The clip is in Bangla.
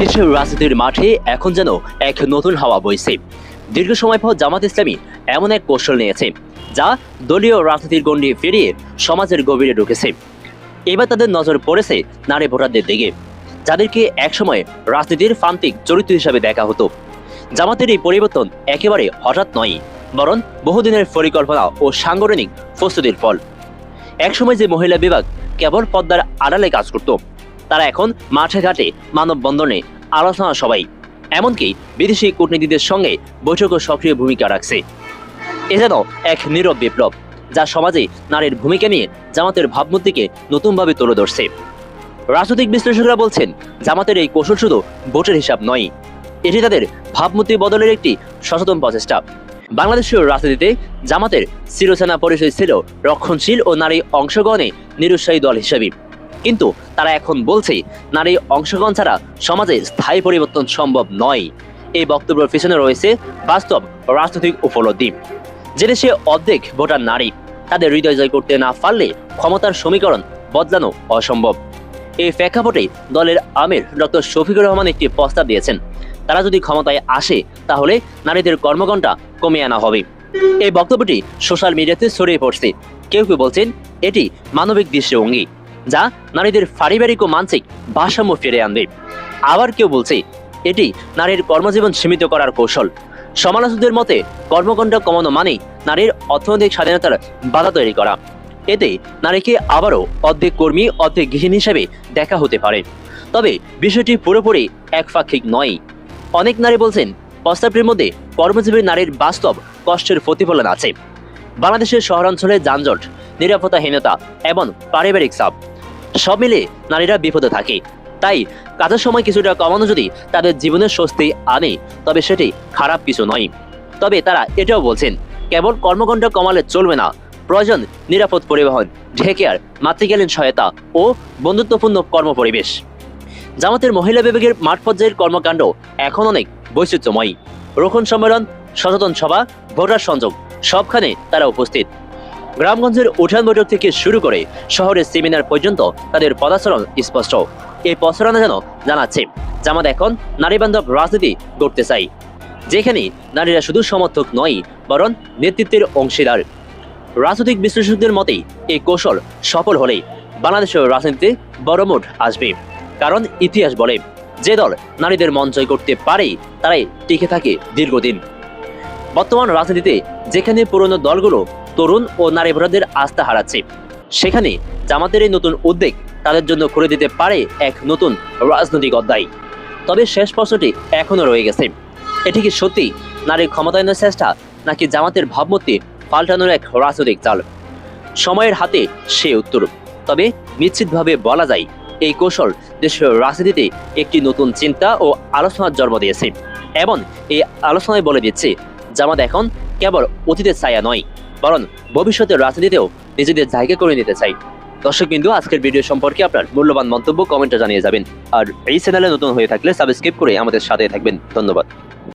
দেশের রাজনীতির মাঠে এখন যেন এক নতুন হাওয়া বইছে। দীর্ঘ সময় পর জামাত ইসলামী এমন এক কৌশল নিয়েছে, যা দলীয় রাজনীতির গণ্ডি ফিরিয়ে সমাজের গভীরে ঢুকেছে। এবার তাদের নজর পড়েছে নারী ভোটারদের দিকে, যাদেরকে একসময় রাজনীতির ফান্তিক চরিত্র হিসাবে দেখা হতো। জামাতের এই পরিবর্তন একেবারে হঠাৎ নয়, বরং বহুদিনের পরিকল্পনা ও সাংগঠনিক প্রস্তুতির ফল। একসময় যে মহিলা বিভাগ কেবল পদ্মার আড়ালে কাজ করত তারা এখন মাঠে ঘাটে মানববন্ধনে আলোচনা সবাই এমনকি বিদেশি কূটনীতিদের সঙ্গে বৈঠকও সক্রিয় ভূমিকা রাখছে। এ যেন এক নীরব বিপ্লব, যা সমাজে নারীর ভূমিকা নিয়ে জামাতের ভাবমূর্তিকে নতুনভাবে তুলে ধরছে। রাজনৈতিক বিশ্লেষকরা বলছেন, জামাতের এই কৌশল শুধু ভোটের হিসাব নয়, এটি তাদের ভাবমূর্তি বদলের একটি সচেতন প্রচেষ্টা। বাংলাদেশের রাজনীতিতে জামাতের চিরচেনা পরিচয় ছিল রক্ষণশীল ও নারী অংশগ্রহণে নিরুৎসাহী দল হিসেবে। কিন্তু তারা এখন বলছে, নারী অংশগ্রহণ ছাড়া সমাজে স্থায়ী পরিবর্তন সম্ভব নয়। এই বক্তব্যের পিছনে রয়েছে বাস্তব রাজনৈতিক উপলব্ধি। যে দেশে অর্ধেক ভোটার নারী, তাদের হৃদয় জয় করতে না পারলে ক্ষমতার সমীকরণ বদলানো অসম্ভব। এই প্রেক্ষাপটে দলের আমির ডক্টর শফিকুর রহমান একটি প্রস্তাব দিয়েছেন, তারা যদি ক্ষমতায় আসে, তাহলে নারীদের কর্মঘণ্টা কমিয়ে আনা হবে। এই বক্তব্যটি সোশ্যাল মিডিয়াতে ছড়িয়ে পড়ছে। কেউ কেউ বলছেন, এটি মানবিক দৃষ্টিভঙ্গি। যা নারীদের পারিবারিক ও মানসিক ভারসাম্য ফিরে আনবে। আবার কেউ বলছে, এটি নারীর কর্মজীবন সীমিত করার কৌশল। সমালোচকদের মতে কর্মঘণ্টা কমানো মানেই নারীর অর্থনৈতিক স্বাধীনতার বাধা তৈরি করা। এতে নারীকে আবারও অর্ধেক কর্মী, অর্ধেক গৃহিণী হিসেবে দেখা হতে পারে। তবে বিষয়টি পুরোপুরি একপাক্ষিক নয়। অনেক নারী বলছেন, প্রস্তাবটির মধ্যে কর্মজীবী নারীর বাস্তব কষ্টের প্রতিফলন আছে। বাংলাদেশের শহরাঞ্চলে যানজট, নিরাপত্তাহীনতা এবং পারিবারিক চাপ সব মিলে নারীরা বিপদে থাকে। তাই কাজের সময় কিছুটা কমানো যদি তাদের জীবনের স্বস্তি আনে, তবে সেটি খারাপ কিছু নয়। তবে তারা এটাও বলছেন, কেবল কর্মঘণ্টা কমালে চলবে না, প্রয়োজন নিরাপদ পরিবহন ঢেকেয়ার মাতৃকালীন সহায়তা ও বন্ধুত্বপূর্ণ কর্মপরিবেশ। জামাতের মহিলা বিভাগের মাঠ পর্যায়ের কর্মকাণ্ড এখন অনেক বৈচিত্র্যময়। রোকন সম্মেলন, সচেতন সভা, ভোটার সংযোগ, সবখানে তারা উপস্থিত। গ্রামগঞ্জের উঠান বৈঠক থেকে শুরু করে শহরের সেমিনার পর্যন্ত তাদের পদাচরণ স্পষ্ট। এই প্রচারণা যেন জানাচ্ছে, জামাত এখন নারী বান্ধব রাজনীতি করতে চাই যেখানে নারীরা শুধু সমর্থক নয়, বরং নেতৃত্বের অংশীদার। রাজনৈতিক বিশ্লেষকদের মতেই এই কৌশল সফল হলেই বাংলাদেশের রাজনীতিতে বড় মোট আসবে, কারণ ইতিহাস বলে, যে দল নারীদের মন জয় করতে পারে, তারাই টিকে থাকে দীর্ঘদিন। বর্তমান রাজনীতিতে যেখানে পুরনো দলগুলো তরুণ ও নারী ভোটারদের আস্থা হারাচ্ছে, সেখানে জামাতের এই নতুন উদ্যোগ তাদের জন্য খুলে দিতে পারে এক নতুন রাজনৈতিক অধ্যায়। তবে শেষ প্রশ্নটি এখনও রয়ে গেছে। এটি কি সত্যি নারীর ক্ষমতায়নের চেষ্টা নাকি জামাতের ভাবমূর্তি পাল্টানোর এক রাজনৈতিক চাল? সময়ের হাতে সে উত্তর। তবে নিশ্চিতভাবে বলা যায়, এই কৌশল দেশের রাজনীতিতে একটি নতুন চিন্তা ও আলোচনার জন্ম দিয়েছে। এবং এই আলোচনায় বলে দিচ্ছে জামাত এখন কেবল অতীতের ছায়া নয়, বরং ভবিষ্যতের রাজনীতিতেও নিজেদের জায়গা করে নিতে চাই দর্শক বিন্দু, আজকের ভিডিও সম্পর্কে আপনার মূল্যবান মন্তব্য কমেন্টে জানিয়ে যাবেন। আর এই চ্যানেলে নতুন হয়ে থাকলে সাবস্ক্রাইব করে আমাদের সাথে থাকবেন। ধন্যবাদ।